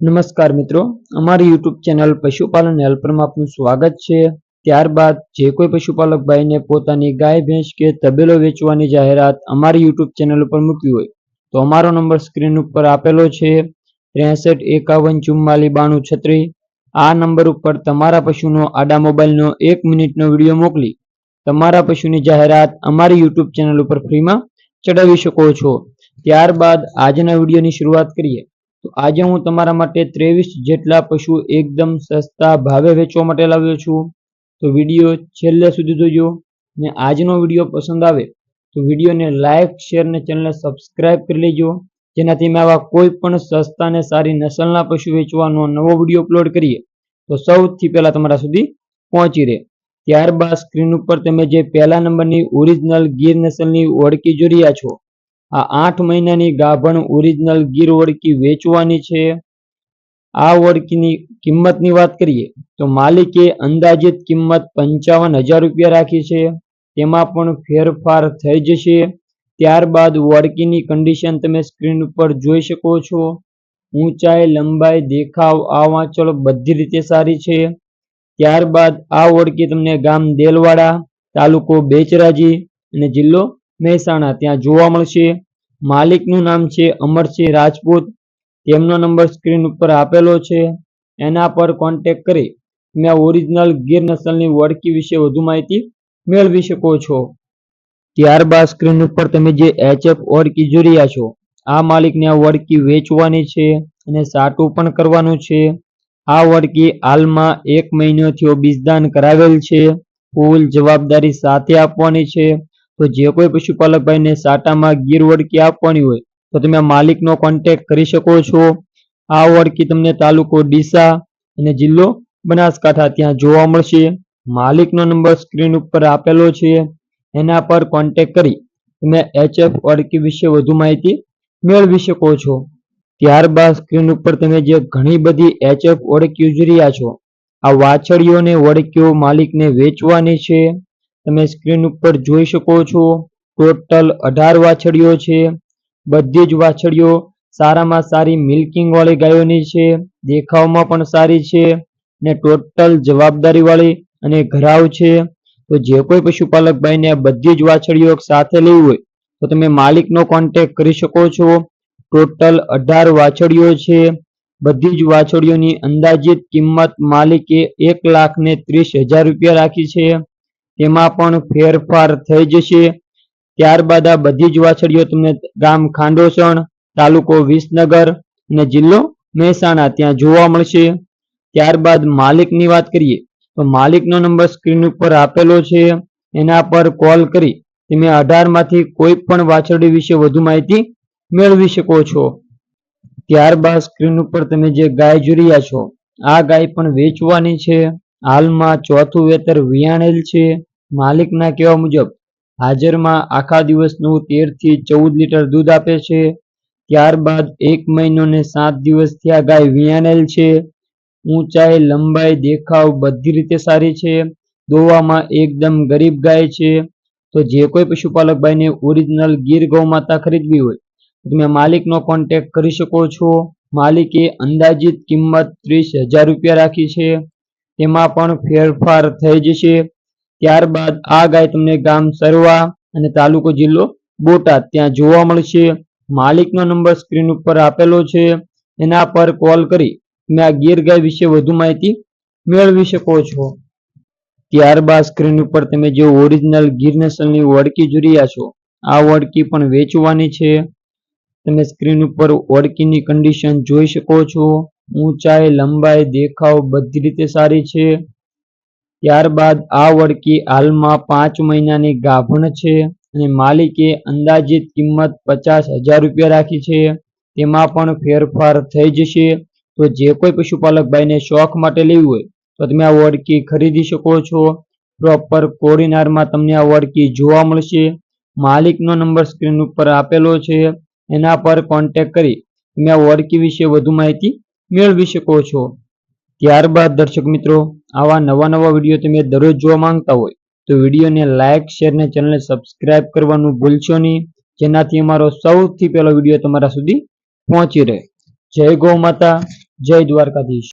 નમસ્કાર મિત્રો, અમારી યુટ્યુબ ચેનલ પશુપાલન હેલ્પરમાં આપનું સ્વાગત છે. ત્યારબાદ જે કોઈ પશુપાલક ભાઈને પોતાની ગાય, ભેંસ કે તબેલો વેચવાની જાહેરાત અમારી યુટ્યુબ ચેનલ ઉપર મૂકવી હોય, તો અમારો નંબર સ્ક્રીન ઉપર આપેલો છે. ત્રેસઠ એકાવન ચુમ્માલી બાણું છત્રી આ નંબર ઉપર તમારા પશુનો આડા મોબાઈલનો એક મિનિટનો વીડિયો મોકલી, તમારા પશુની જાહેરાત અમારી યુટ્યુબ ચેનલ ઉપર ફ્રીમાં ચડાવી શકો છો. ત્યારબાદ આજના વિડીયોની શરૂઆત કરીએ. તો આજે હું તમારા માટે ત્રેવીસ જેટલા પશુ એકદમ સસ્તા ભાવે વેચવા માટે લાવ્યો છું. તો વીડિયો છેલ્લે સુધી જોજો ને આજનો વીડિયો પસંદ આવે તો વિડીયોને લાઇક શેર ને ચેનલને સબસ્ક્રાઇબ કરી લેજો. જેનાથી મેં આવા કોઈ પણ સસ્તા ને સારી નસલના પશુ વેચવાનો નવો વીડિયો અપલોડ કરીએ. તો સૌથી પહેલા તમારા સુધી પહોંચી રહે. ત્યારબાદ સ્ક્રીન ઉપર તમે જે પહેલા નંબરની ઓરિજિનલ ગીર નસલની ઓળખી જોઈ રહ્યા છો આ આઠ મહિનાની ગાભણ ઓરિજિનલ ગીર ઓળકી વેચવાની છે. આ ઓળખીની કિંમતની વાત કરીએ તો માલિકે અંદાજિત કિંમત પંચાવન હજાર રૂપિયા રાખી છે. તેમાં પણ ફેરફાર થઈ જશે. ત્યારબાદ ઓળખીની કન્ડિશન તમે સ્ક્રીન ઉપર જોઈ શકો છો. ઊંચાઈ, લંબાઈ, દેખાવ, આ વાંચળ બધી રીતે સારી છે. ત્યારબાદ આ ઓળખી તમને ગામ દેલવાડા તાલુકો બેચરાજી અને જિલ્લો મહેસાણા. ત્યાં જોવા મળશે. માલિકનું નામ છે અમરસિંહ રાજપૂત. તેમનો નંબર સ્ક્રીન ઉપર આપેલો છે. એના પર કોન્ટેક કરી તમે ઓરિજિનલ ગીર નસલની વળકી વિશે વધુ માહિતી મેળવી શકો છો. ત્યારબાદ સ્ક્રીન ઉપર તમે જે એચએફ ઓળકી જોઈ રહ્યા છો, આ માલિકને આ વળકી વેચવાની છે અને સાટું પણ કરવાનું છે. આ વળકી હાલમાં એક મહિનોથી બીજદાન કરાવેલ છે. ફૂલ જવાબદારી સાથે આપવાની છે. તો જે કોઈ પશુપાલક ભાઈને સાટામાં ગીર વળકી આપવાની હોય તો તમે આ માલિકનો કોન્ટેક્ટ કરી શકો છો. આ ઓળખી તમને તાલુકો ડીસા અને જિલ્લો બનાસકાંઠા ત્યાં જોવા મળશે. માલિકનો નંબર સ્ક્રીન ઉપર આપેલો છે. એના પર કોન્ટેક્ટ કરી તમે એચએફ ઓળખી વિશે વધુ માહિતી મેળવી શકો છો. ત્યારબાદ સ્ક્રીન ઉપર તમે જે ઘણી બધી એચએફ ઓળખી જોઈ રહ્યા છો, આ વાછળીઓને ઓળખીઓ માલિકને વેચવાની છે. તમે સ્ક્રીન ઉપર જોઈ શકો છો, ટોટલ અઢાર વાછડીઓ છે. બધી જ વાછડીઓ સારામાં સારી મિલ્કિંગ વાળી ગાયોની છે, દેખાવમાં પણ સારી છે ને ટોટલ જવાબદારી વાળી અને ઘરાવ છે. તો જે કોઈ પશુપાલક ભાઈને આ બધી જ વાછડીઓ સાથે લેવી હોય, તો તમે માલિકનો કોન્ટેક્ટ કરી શકો છો. ટોટલ અઢાર વાછડીઓ છે. બધી જ વાછડીઓની અંદાજિત કિંમત માલિકે એક લાખ ને ત્રીસ હજાર રૂપિયા રાખી છે. તેમાં પણ ફેરફાર થઈ જશે. ત્યારબાદ આ બધી જ વાછડીઓ તમને ગામ ખાંડોસણ, તાલુકો વિસનગર અને જિલ્લો મહેસાણા ત્યાં જોવા મળશે. ત્યારબાદ માલિકની વાત કરીએ, તો માલિકનો નંબર સ્ક્રીન ઉપર આપેલો છે. એના પર કોલ કરી તમે અઢારમાંથી કોઈ પણ વાછરડી વિશે વધુ માહિતી મેળવી શકો છો. ત્યારબાદ સ્ક્રીન ઉપર તમે જે ગાય જોઈ રહ્યા છો, આ ગાય પણ વેચવાની છે. હાલમાં ચોથું વેતર વિયાણેલ છે. માલિકના કહેવા મુજબ, હાજરમાં આખા દિવસનું તેરથી ચૌદ લીટર દૂધ આપે છે. ત્યારબાદ એક મહિનો ને સાત દિવસથી આ ગાય વિયાણેલ છે. ઊંચાઈ, લંબાઈ, દેખાવ બધી રીતે સારી છે. દોવામાં એકદમ ગરીબ ગાય છે. તો જે કોઈ પશુપાલક ભાઈને ઓરિજિનલ ગીર ગૌ માતા ખરીદવી હોય તમે માલિકનો કોન્ટેક્ટ કરી શકો છો. માલિકે અંદાજિત કિંમત ત્રીસ હજાર રૂપિયા રાખી છે. તેમાં પણ ફેરફાર થઈ જશે. ત્યારબાદ આ ગાય તમને ગામ સરવા અને તાલુકો જિલ્લો બોટાદ. ત્યાં જોવા મળશે. માલિકનો નંબર સ્ક્રીન ઉપર આપેલો છે. એના પર કોલ કરી તમે આ ગીર ગાય વિશે વધુ માહિતી મેળવી શકો છો. ત્યારબાદ સ્ક્રીન ઉપર તમે જે ઓરિજિનલ ગીર નસલની વડકી જોઈ રહ્યા છો, આ વડકી પણ વેચવાની છે. તમે સ્ક્રીન ઉપર ઓળકીની કન્ડિશન જોઈ શકો છો. ઊંચાઈ, લંબાઈ, દેખાવ બધી રીતે સારી છે. ત્યારબાદ આ વળકી હાલમાં પાંચ મહિનાની ગાભણ છે અને માલિકે અંદાજિત કિંમત પચાસ હજાર રૂપિયા રાખી છે. તેમાં પણ ફેરફાર થઈ જશે. તો જે કોઈ પશુપાલક ભાઈને શોખ માટે લેવી હોય, તો તમે આ વળકી ખરીદી શકો છો. પ્રોપર કોરિનારમાં તમને આ વળકી જોવા મળશે. માલિકનો નંબર સ્ક્રીન ઉપર આપેલો છે. એના પર કોન્ટેક્ટ કરી તમે આ વળકી વિશે વધુ માહિતી મેળવી શકો છો. ત્યારબાદ દર્શક મિત્રો, આવા નવા નવા વીડિયો તમે દરરોજ જોવા માંગતા હોય, તો વિડીયોને લાઇક શેર ને ચેનલને સબસ્ક્રાઇબ કરવાનું ભૂલશો નહીં, જેનાથી અમારો સૌથી પહેલો વીડિયો તમારા સુધી પહોંચી રહે. જય ગૌ માતા, જય દ્વારકાધીશ.